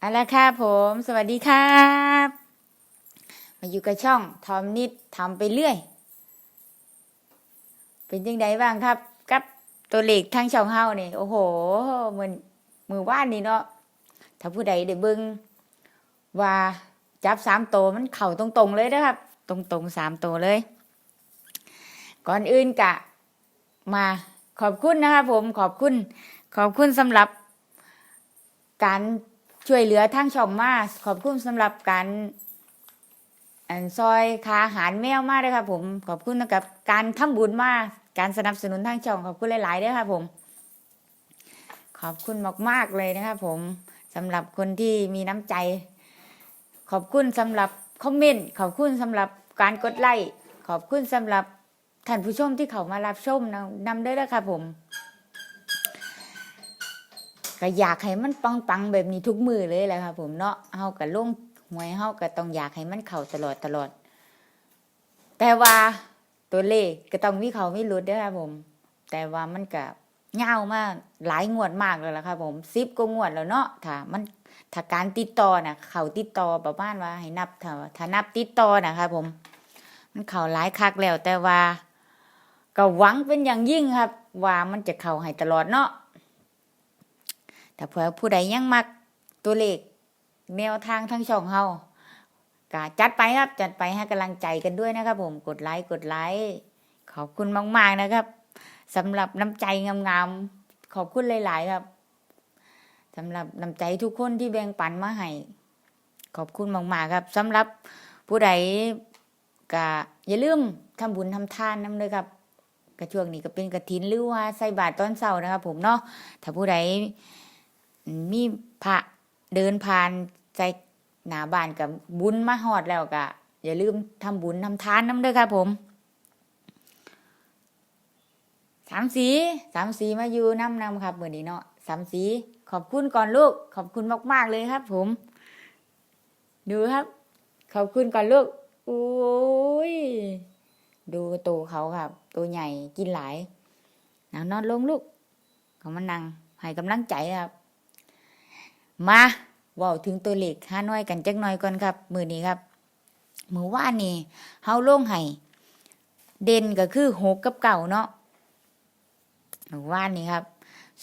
เอาละครับผม สวัสดีครับ มาอยู่กับช่องทอมนิดทำไปเรื่อย เป็นยังไงบ้างครับ กับตัวเลขทางช่องเฮาเนี่ยโอ้โหมือนมือว่านนี่เนาะถ้าผู้ใดได้เบิ่งว่าจับสามโตมันเข่าตรงๆเลยนะครับ ตรงๆสามโตเลย ก่อนอื่นกะ มาขอบคุณนะครับผมขอบคุณ ขอบคุณสำหรับการ ช่วยเหลือทางช่องมาขอบคุณสำหรับการอันซอยคาอาหารแมวมากเลยครับผมขอบคุณกับการทำบุญมากการสนับสนุนทางช่องขอบคุณหลายๆด้วยครับผม ขอบคุณมากๆเลยนะครับผมสำหรับคนที่มีน้ำใจ ขอบคุณสำหรับคอมเมนต์ขอบคุณสำหรับการกดไลค์ขอบคุณสำหรับท่านผู้ชมที่เขามารับชมนะนำด้วยครับผม ก็อยากให้มันปังๆแบบนี้ทุกมือเลยแหละครับผมเนาะเฮากับลงหวยเฮาก็ต้องอยากให้มันเข้าตลอดตลอด แต่ว่าตัวเลขก็ต้องมีเขาไม่ลุดด้อครับผม แต่ว่ามันก็ยาวมากหลายงวดมากเลยละครับผมสิบกว่างวดแล้วเนาะถ้ามันถ้าการติดต่อน่ะเขาติดต่อประมาณว่า ให้นับถ้าถ้านับติดต่อนะครับผม มันเข้าหลายคักแล้วแต่ว่าก็หวังเป็นอย่างยิ่งครับ ว่ามันจะเข้าให้ตลอดเนาะ ถ้าเผื่อผู้ใดยังมักตัวเลขแนวทางทั้งช่องเฮาก็จัดไปครับจัดไปให้กำลังใจกันด้วยนะครับ ผมกดไลค์กดไลค์ขอบคุณมาก ๆนะครับสำหรับน้ำใจงามๆขอบคุณหลาย ๆ ครับสำหรับน้ำใจทุกคนที่แบ่งปันมาให้ขอบคุณมากๆครับสำหรับผู้ใดก็อย่าลืมทำบุญทำทานน้ำเลยครับกระช่วงนี้ก็เป็นกระถินหรือว่าใส่บาตรตอนเช้านะครับ ผมเนาะถ้าผู้ใด มีพระเดินผ่านใจหนาบ้านกับบุญมาหอดแล้วก็อย่าลืมทำบุญทำทานน้ำด้วยครับผมสามสีสามสีมาอยู่น้ำนำครับเมื่อนี้เนาะสามสีขอบคุณก่อนลูก ขอบคุณมาก ๆ เลยครับ ผม ดูครับ ขอบคุณก่อนลูกโอ้ยดูตัวเขาครับ ตัวใหญ่กินหลายนางนอนลงลูกเขามานั่งให้กำลังใจครับ มาว่าถึงตัวเลขห้าน้อยกันจักหน่อยก่อนครับ มือนี้ครับ มือว่านี่เฮาลงให้เด่นก็คือหกกับเก่าเนาะมือว่านี่ครับ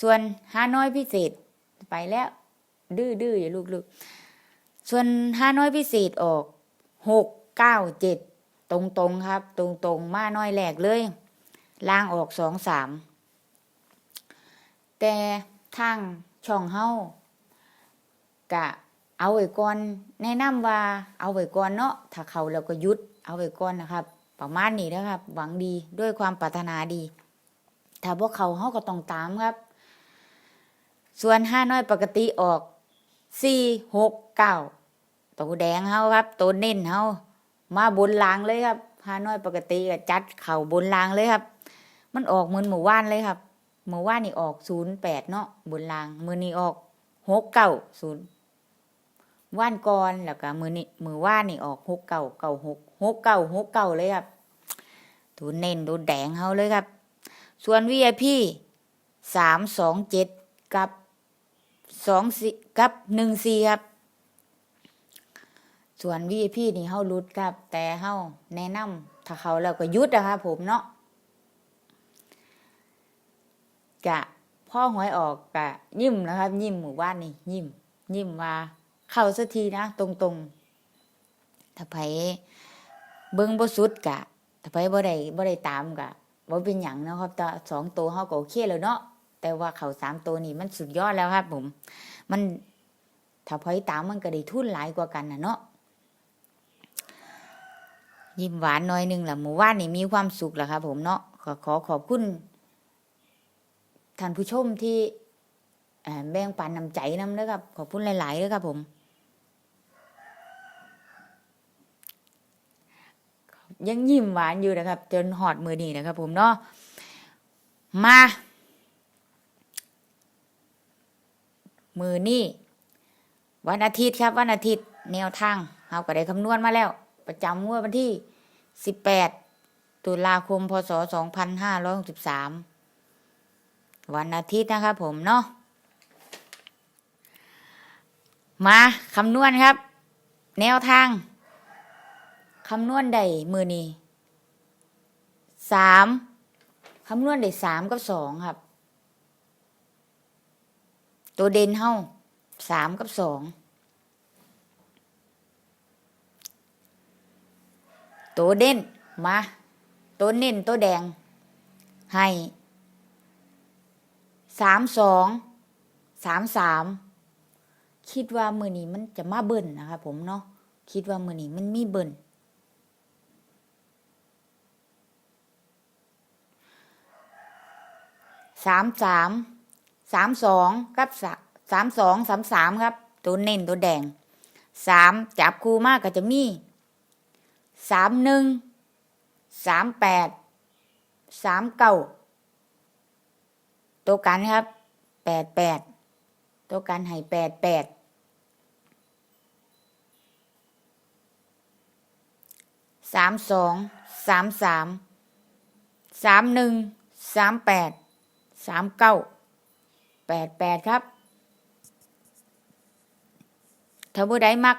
ส่วนห้าน้อยพิเศษไปแล้ว ดื้อดื้ออย่าลูกลูกส่วนห้าน้อยพิเศษออกหกเก้าเจ็ดตรงตรงๆครับ ตรงตรงๆมาน้อยแหลกเลยล่างออกสองสามแต่ทางช่องเฮา กะเอาไว้ก่อนแนะนำว่าเอาไว้ก่อนเนาะถ้าเขาแล้วก็ยุดเอาไว้ก่อนนะครับ ประมาณนี้นะครับ หวังดีด้วยความปรารถนาดี ถ้าพวกเขาเฮาก็ต้องตามครับ ส่วนห้าน้อยปกติออกสี่หกเก้าตัวแดงเฮาครับตัวเน้นเฮามาบนรางเลยครับห้าน้อยปกติก็จัดเข่าบนรางเลยครับ มันออกเหมือนหมู่ว่านเลยครับหมู่ว่านนี่ออกศูนย์แปดเนาะบนรางมือนี้ออกหกเก้าศูนย์ ว่านก่อนแล้วก็มือนี่มือว่านนี่ออกหกเก่าเก่าหกหกเก่าหกเก่าเลยครับดูเน้นดูแดงเขาเลยครับ ส่วน VIP สามสองเจ็ดกับสองสี่กับหนึ่งสี่ครับ ส่วน VIP นี่เฮารุดครับ แต่เฮาแนะนำถ้าเขาแล้วก็ยุดนะครับผมเนาะกะพ่อหวยออกกะยิ้มนะครับ ยิ้มหมู่บ้านนี่ยิ้ม ยิ้มว่า เข้าสักทีนะ ตรงๆถ้าไผเบิ่งบ่สุดกะถ้าไผบ่ได้บ่ได้ตามกะบ่เป็นหยังเนาะครับแต่สองตัวเฮาก็โอเคแล้วเนาะแต่ว่าเขาสามตัวนี่มันสุดยอดแล้วครับผม มันถ้าไผตามมันก็ได้ทุนหลายกว่ากันนะเนาะยิ้มหวานน้อยหนึงล่ะหมู่ว่านนี่มีความสุขแล้วครับผมเนาะขอขอขอบคุณท่านผู้ชมที่แบ่งปันน้ำใจน้ำเด้อครับ ขอบคุณหลายๆเด้อครับผม ยังยิ้มหวานอยู่นะครับ จนหอดมือนี่นะครับ ผมเนาะมา มือนี่วันอาทิตย์ครับ วันอาทิตย์แนวทางเราก็ได้คำนวณมาแล้ว ประจำงวดวันที่สิบแปดตุลาคมพศสองพันห้าร้อยหกสิบสามวันอาทิตย์นะครับผมเนาะมาคำนวณครับ แนวทาง คำนวณได้มือนี้สามคำนวณได้สามกับสองครับ ตัวเด่นเฮาสามกับสองตัวเด่นมาตัวเน้นตัวแดง ให้สามสองสามสามคิดว่ามือนี้มันจะมาเบิ่นนะครับผมเนาะคิดว่ามือนี้มันมีเบิ่น สามสามสามสองกับสามสองสามสามครับ ตัวเน้นตัวแดงสามจับคู่มากก็จะมีสามหนึ่งสามแปดสามเก้าตัวกันครับแปดแปดตัวกันให้แปดแปดสามสองสามสามสามหนึ่งสามแปด สามเก้าแปดแปดครับถ้าผู้ใดมัก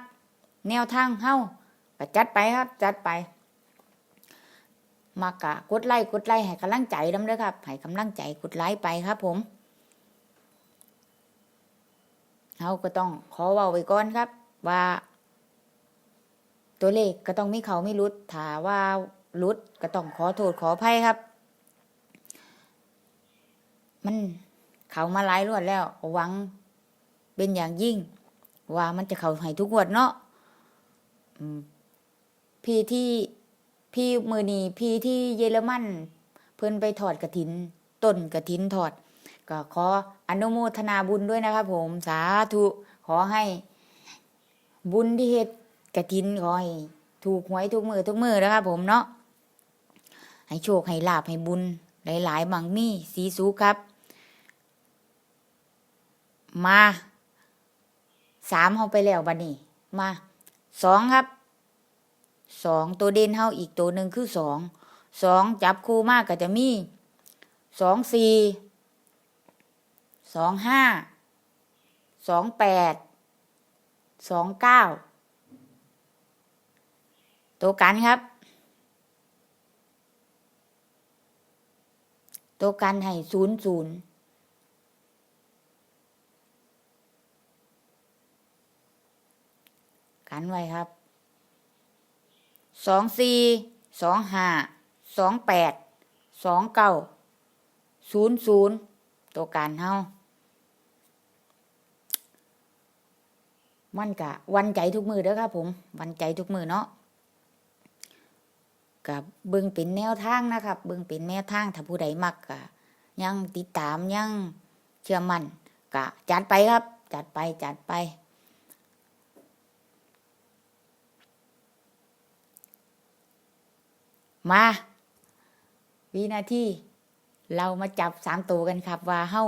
แนวทางเฮ้าก็จัดไปครับจัดไป มากะกดไลค์กดไลค์ให้กำลังใจน้ำเด้อครับให้กำลังใจกดไลค์ไปครับผมเราก็ต้องขอเว่าไว้ก่อนครับ ว่า ตัวเลขก็ต้องมีเขาไม่รุดถ้าว่ารุดก็ต้องขอโทษขออภัยครับ มันเขามาหลายรวดแล้วหวัง เป็นอย่างยิ่ง ว่ามันจะเขาให้ทุกงวดเนาะพี่ที่พี่มือนีพี่ที่เยอรมัน เพิ่นไปถอดกระถินต้นกระถินถอด ก็ขออนุโมทนาบุญด้วยนะครับผมสาธุขอให้ บุญที่เฮ็ดกระถินขอให้ถูกหวยทุกมือทุกมือนะครับผมเนาะให้โชคให้ลาบให้บุญ หลายๆบังมีสีสูครับ มาสามเฮาไปแล้วบัดนี้ มาสองครับสองตัวเด่นเฮาอีกตัวหนึ่งคือสองสองจับคู่มากก็จะมีสองสี่สองห้าสองแปดสองเก้าตัวกันครับ ตัวกันให้ศูนย์ศูนย์ กันไว้ครับสองสี่สองห้าสองแปดสองเก้าศูนย์ศูนย์ตัวการเฮามันกะวันใจทุกมือเด้อครับผม วันใจทุกมือเนาะกับเบิ่งเป็นแนวทางนะครับ เบิ่งเป็นแนวทางถ้าผู้ใดมักกะยังติดตามยังเชื่อมั่นกะจัดไปครับ จัดไปจัดไป มา วินาทีเรามาจับสามตัวกันครับ ว่าเฮ้า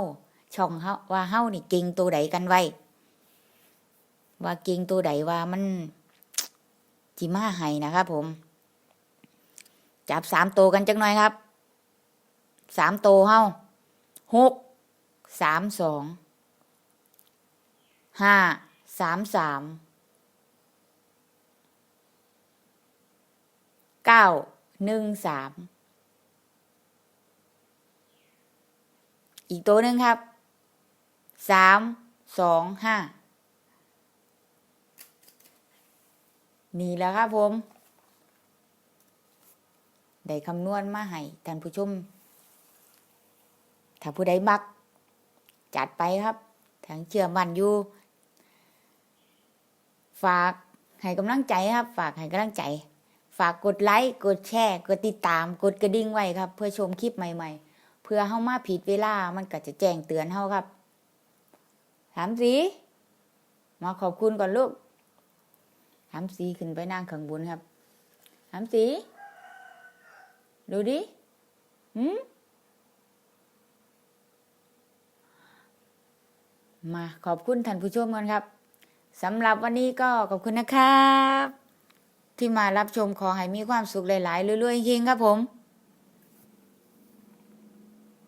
ช่องเฮาว่าเฮ้านี่เก่งตัวใดกันไว้ ว่าเก่งตัวใดว่ามันจิมาให้นะครับผม จับสามตัวกันจังหน่อยครับสามตัวเฮ้าหกสามสองห้าสามสามเก้า หนึ่งสามอีกตัวหนึ่งครับสามสองห้านี่แล้วครับผม ได้คำนวณมาให้ท่านผู้ชม ถ้าผู้ใดมัก จัดไปครับทั้งเชื่อมันอยู่ ฝากให้กำลังใจครับ ฝากให้กำลังใจ ฝากกดไลค์กดแชร์กดติดตามกดกระดิ่งไว้ครับ เพื่อชมคลิปใหม่ๆ เพื่อเฮามาผิดเวลามันก็จะแจ้งเตือนเฮาครับถามสีมาขอบคุณก่อนลูกถามสีขึ้นไปนั่งข้างบนครับถามสีดูดิหืมมาขอบคุณท่านผู้ชมกันครับสำหรับวันนี้ก็ขอบคุณนะครับ ที่มารับชมขอให้มีความสุขหลายๆเรื่อยๆจริงครับผม